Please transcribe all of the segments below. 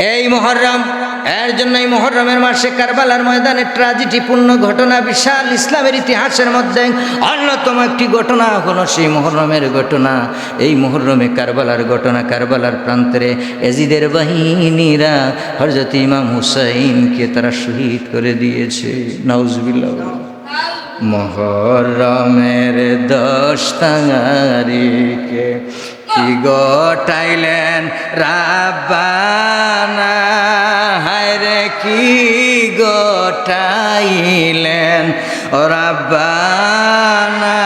এই মহরম, এর জন্য এই মহরমের মাসে কারবালার ময়দানে ট্রাজিডিপূর্ণ ঘটনা, বিশাল ইসলামের ইতিহাসের মধ্যে অন্যতম একটি ঘটনা হলো সেই মহরমের ঘটনা। এই মহরমে কারবালার ঘটনা, কারবালার প্রান্তরে এজিদের বাহিনীরা হরজত ইমাম হুসাইনকে তারা শহীদ করে দিয়েছে। নাউজবিল্লাহ। মহরমের দশ তারিখে কি গটাইলেন রাব্বানা? হায়রে কি গটাইলেন রাব্বানা?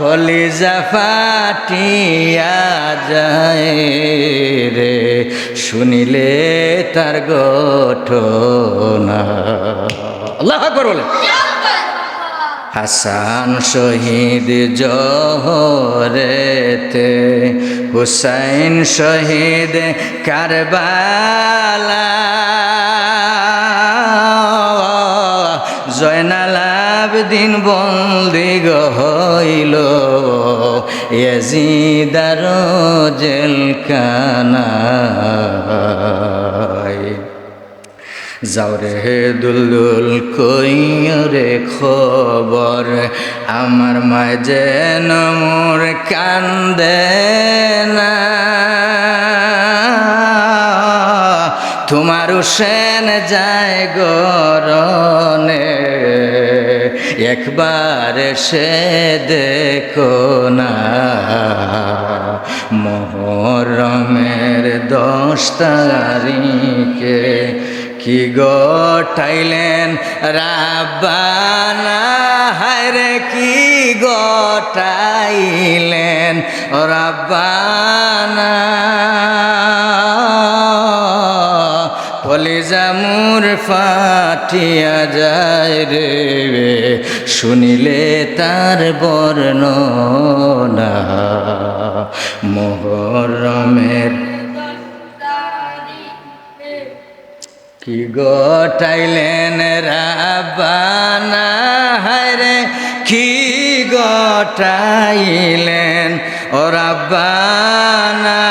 কলিজা ফাটিয়া যায় রে, শুনিলে তার ঘটনা আল্লাহ আকবর বলে হাসান শহীদ জহরেতে হুসাইন শহীদ কারবালা জয়নাল আবদিন বন্দি হইল ইয়াজিদার জেলখানায় যাওরে দুলদুল কইরে খবর, আমার মায় যেন মোর কান্দে না। তোমার সেন যায় গরনে একবার সে দেখো না। মোহরমের দশ তারিখে কি গটাইলেন রাব্বানা হায়রে কি গটাইলেন রাব্বানা কলিজামুর ফাটিয়া যায় রে। শুনিলে তার বর্ণনা কি গটাইলেন রাবানা? হায়রে কি গটাইলেন ও রাব্বানা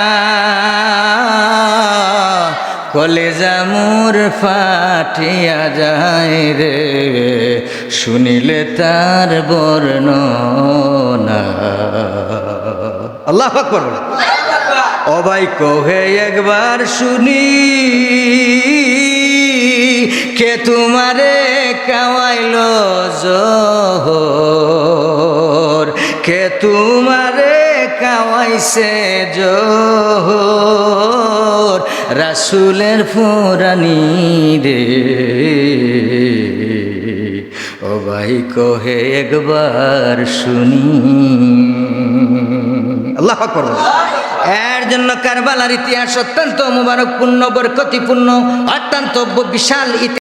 কলেজামুর ফাটিয়া যায় রে শুনিলে তার বর্ণনা। আল্লাহ আকবর অবাই কহে একবার শুনি। কে তোমারে কাওয়াইল জোহর? কে তোমারে কাওয়াইছে জোহর? রাসুলের ফুরানি রে। ও ভাই কহে একবার শুনি। আল্লাহ আকবর। বলে। এর জন্য কারবালার ইতিহাস অত্যন্ত মুবারকপূর্ণ বরকতিপূর্ণ অত্যন্ত বিশাল ইতিহাস